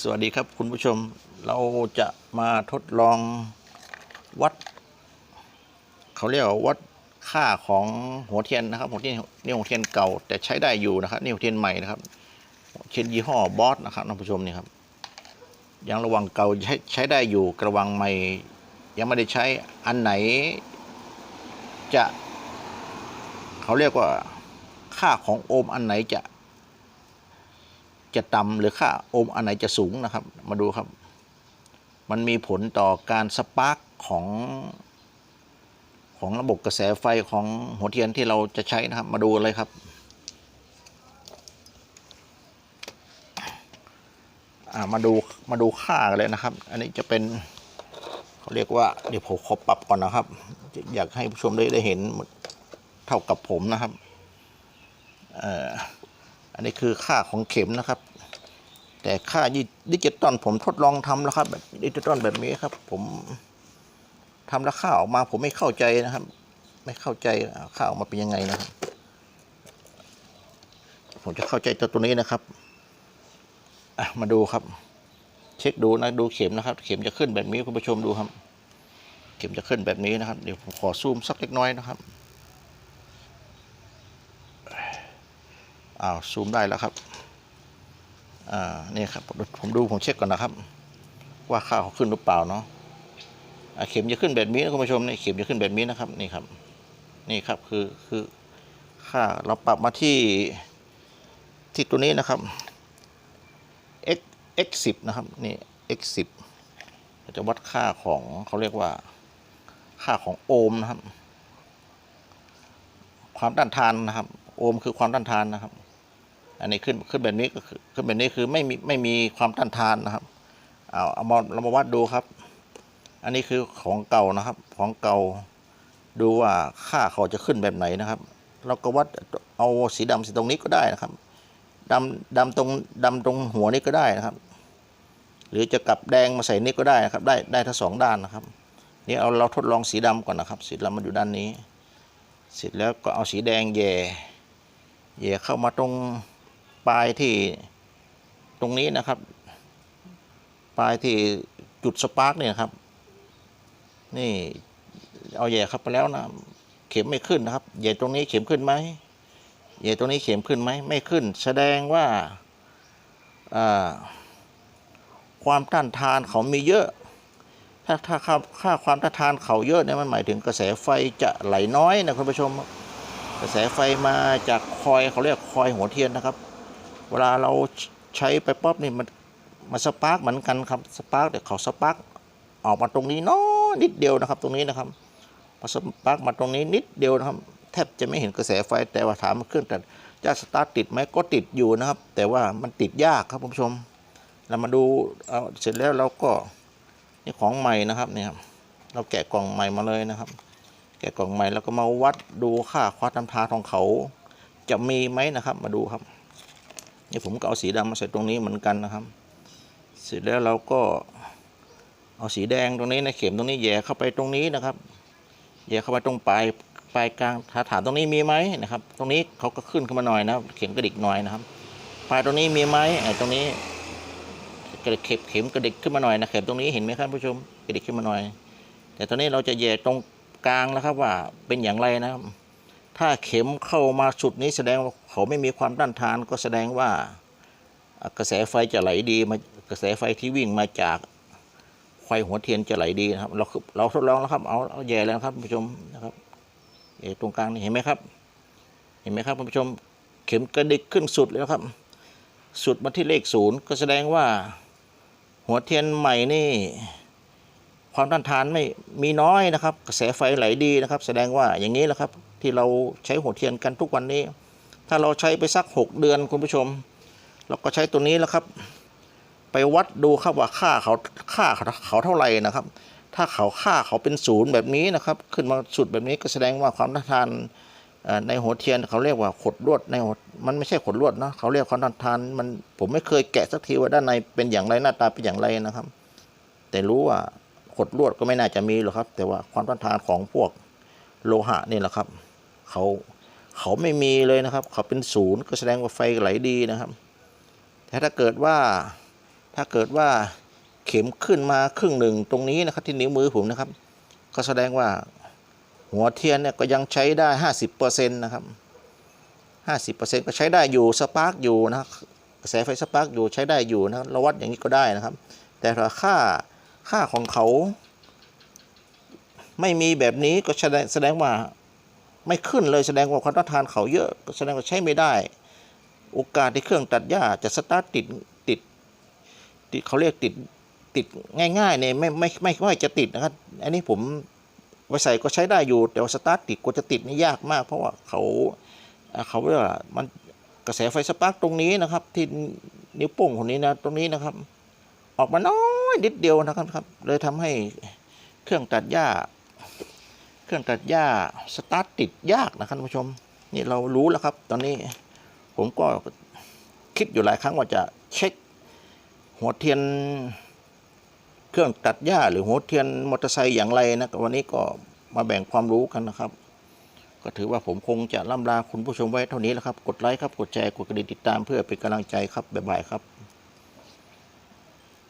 สวัสดีครับคุณผู้ชมเราจะมาทดลองวัด เขาเรียกว่าวัดค่าของหัวเทียนนะครับหัวเทียนนี่หัวเทียนเก่า แต่ใช้ได้อยู่นะครับนี่หัวเทียนใหม่นะครับเช่นยี่ห้อบอสนะครับท่านผู้ชมนี่ครับยังระวังเก่าใช้ใช้ได้อยู่กระวังใหม่ ยังไม่ได้ใช้อันไหน จะ เขาเรียกว่าค่าของโอห์มอันไหนจะ จะต่ำหรือค่าโอห์มอันไหนจะสูงนะครับ มาดูครับ มันมีผลต่อการสปาร์กของ ของระบบกระแสไฟของหัวเทียนที่เราจะใช้นะครับ มาดูเลยครับ มาดูมาดูค่ากันเลยนะครับ อันนี้จะเป็นเขาเรียกว่าเดี๋ยวผมขอปรับก่อนนะครับ อยากให้ผู้ชมได้ได้เห็นเท่ากับผมนะครับ เอ่อ อันนี้คือค่าของเข็มนะครับ แต่ค่าดิจิตอลผมทดลองทำแล้วครับแบบดิจิตอลแบบนี้ครับ ผมทำแล้วค่าออกมาผมไม่เข้าใจนะครับ ไม่เข้าใจค่าออกมาเป็นยังไงนะครับผมจะเข้าใจตัวตัวนี้นะครับมาดูครับ เช็คดูนะดูเข็มนะครับ เข็มจะขึ้นแบบนี้คุณผู้ชมดูครับ เข็มจะขึ้นแบบนี้นะครับ เดี๋ยวผมขอซูมสักเล็กน้อยนะครับ อ้าวซูมได้แล้วครับอ่านี่ครับผมดูผมเช็คก่อนนะครับ ว่าค่าเขาขึ้นหรือเปล่าเนาะอะเข็มจะขึ้นแบบนี้นะคุณผู้ชมนี่เข็มจะขึ้นแบบนี้นะครับนี่ครับ นี่ครับคือคือค่าเราปรับมาที่ที่ตัวนี้นะครับ x x 10นะครับนี่ x 10เราจะวัดค่าของเขาเรียกว่า ค่าของโอห์มนะครับ ความต้านทานนะครับ โอห์มคือความต้านทานนะครับ อันนี้ขึ้นขึ้นแบบนี้ก็คือขึ้นแบบนี้คือไม่มีไม่มีความต้านทานนะครับเอาเอามาเรามาวัดดูครับ อันนี้คือของเก่านะครับ ของเก่าดูว่าค่าเขาจะขึ้นแบบไหนนะครับ เราก็วัดเอาสีดำสีตรงนี้ก็ได้นะครับดำดำตรงดำตรงหัวนี้ก็ได้นะครับ หรือจะกลับแดงมาใส่นี่ก็ได้นะครับ ได้ได้ทั้งสองด้านนะครับนี่เอาเราทดลองสีดำก่อนนะครับ สีดำมาอยู่ด้านนี้ เสร็จแล้วก็เอาสีแดงแย่แย่เข้ามาตรง ปลายที่ตรงนี้นะครับ ปลายที่จุดสปาร์กเนี่ยครับ นี่เอาแย่เข้าไปแล้วนะเข็มไม่ขึ้นนะครับแย่ตรงนี้เข็มขึ้นไหมแย่ตรงนี้เข็มขึ้นไหมไม่ขึ้น แสดงว่าอ่าความต้านทานเขามีเยอะ ถ้าถ้าค่าค่าความต้านทานเขาเยอะเนี่ยมันหมายถึงกระแสไฟจะไหลน้อยนะคุณผู้ชม กระแสไฟมาจากคอยเขาเรียกคอยหัวเทียนนะครับ เวลาเราใช้ไปป๊อบนี่มันมันสปาร์กเหมือนกันครับสปาร์กแต่เขาสปาร์กออกมาตรงนี้น้อยนิดเดียวนะครับ ตรงนี้นะครับพอสปาร์กมาตรงนี้นิดเดียวนะครับ แทบจะไม่เห็นกระแสไฟแต่ว่าถามเครื่องแต่จะสตาร์ทติดไหมก็ติดอยู่นะครับ แต่ว่ามันติดยากครับคุณผู้ชม เรามาดูเอาเสร็จแล้วเราก็นี่ของใหม่นะครับเนี่ยครับเราแกะกล่องใหม่มาเลยนะครับ แกะกล่องใหม่แล้วก็มาวัดดูค่าความต้านทานของเขา จะมีไหมนะครับ มาดูครับ นี่ผมก็เอาสีดำมาใส่ตรงนี้เหมือนกันนะครับ เสร็จแล้วเราก็เอาสีแดงตรงนี้นะเข็มตรงนี้แย่เข้าไปตรงนี้นะครับแย่เข้าไปตรงปลายปลายกลางฐานฐานตรงนี้มีไหมนะครับ ตรงนี้เขาก็ขึ้นขึ้นมาหน่อยนะเข็มกระดิกหน่อยนะครับ ปลายตรงนี้มีไหมไอ้ตรงนี้กระดิกเข็มเข็มกระดิกขึ้นมาหน่อยนะเข็มตรงนี้เห็นไหมครับผู้ชมกระดิกขึ้นมาหน่อย แต่ตอนนี้เราจะแย่ตรงกลางแล้วครับว่าเป็นอย่างไรนะครับ ถ้าเข็มเข้ามาสุดนี้แสดงว่าเขาไม่มีความต้านทานก็แสดงว่ากระแสไฟจะไหลดีมากระแสไฟที่วิ่งมาจากไฟหัวเทียนจะไหลดีนะครับ เราเราทดลองแล้วครับเอาเอาแย่แล้วครับผู้ชมนะครับแย่ตรงกลางนี่เห็นไหมครับ เห็นไหมครับผู้ชมเข็มกระดิกขึ้นสุดเลยนะครับ สุดมาที่เลขศูนย์ก็แสดงว่าหัวเทียนใหม่นี่ ความต้านทานไม่มีน้อยนะครับ กระแสไฟไหลดีนะครับ แสดงว่าอย่างนี้แหละครับ ที่เราใช้หัวเทียนกันทุกวันนี้ ถ้าเราใช้ไปสักหกเดือนคุณผู้ชม เราก็ใช้ตัวนี้แล้วครับ ไปวัดดูครับว่าค่าเขาค่าเขาเท่าไหร่นะครับ ถ้าเขาค่าเขาเป็นศูนย์แบบนี้นะครับ ขึ้นมาสุดแบบนี้ก็แสดงว่าความต้านทานในหัวเทียนเขาเรียกว่าขดลวดในหัวมันไม่ใช่ขดลวดนะเขาเรียกความต้านทานมันผมไม่เคยแกะสักทีว่าด้านในเป็นอย่างไรหน้าตาเป็นอย่างไรนะครับ แต่รู้ว่า ขดลวดก็ไม่น่าจะมีหรอกครับ แต่ว่าความต้านทานของพวกโลหะนี่แหละครับเขาเขาไม่มีเลยนะครับ เขาเป็นศูนย์ก็แสดงว่าไฟไหลดีนะครับ แต่ถ้าเกิดว่าถ้าเกิดว่าเข็มขึ้นมาครึ่งหนึ่งตรงนี้นะครับที่นิ้วมือผมนะครับ ก็แสดงว่าหัวเทียนเนี่ยก็ยังใช้ได้ห้าสิบเปอร์เซ็นต์นะครับห้าสิบเปอร์เซ็นต์ก็ใช้ได้อยู่สปาร์กอยู่นะกระแสไฟสปาร์กอยู่ใช้ได้อยู่นะครับเราวัดอย่างนี้ก็ได้นะครับ แต่ถ้าค่า ค่าของเขา ไม่มีแบบนี้ก็แสดงแสดงว่าไม่ขึ้นเลยแสดงว่าความต้านทานเขาเยอะก็แสดงว่าใช้ไม่ได้ โอกาสที่เครื่องตัดหญ้าจะสตาร์ทติดติด ติดเขาเรียกติดติดง่ายๆเนี่ยไม่ไม่ไม่ไม่จะติดนะครับ อันนี้ผมไว้ใส่ก็ใช้ได้อยู่ แต่ว่าสตาร์ทติดกว่าจะติดนี่ยากมาก เพราะว่าเขาเขาเรียกว่ามันกระแสไฟสปาร์กตรงนี้นะครับ ที่นิ้วโป้งคนนี้นะตรงนี้นะครับ ออกมาน้อ นิดเดียวนะครับครับ เลยทำให้เครื่องตัดหญ้า เครื่องตัดหญ้าสตาร์ทติดยากนะครับผู้ชม นี่เรารู้แล้วครับ ตอนนี้ผมก็คิดอยู่หลายครั้งว่าจะเช็ค หัวเทียน เครื่องตัดหญ้า หรือหัวเทียนมอเตอร์ไซค์อย่างไรนะวันนี้ก็มาแบ่งความรู้กันนะครับ ก็ถือว่าผมคงจะล่ำลาคุณผู้ชมไว้เท่านี้แหละครับ กดไลค์ครับ กดแชร์ กดกระดิ่งติดตามเพื่อเป็นกำลังใจครับ บ๊ายบายครับ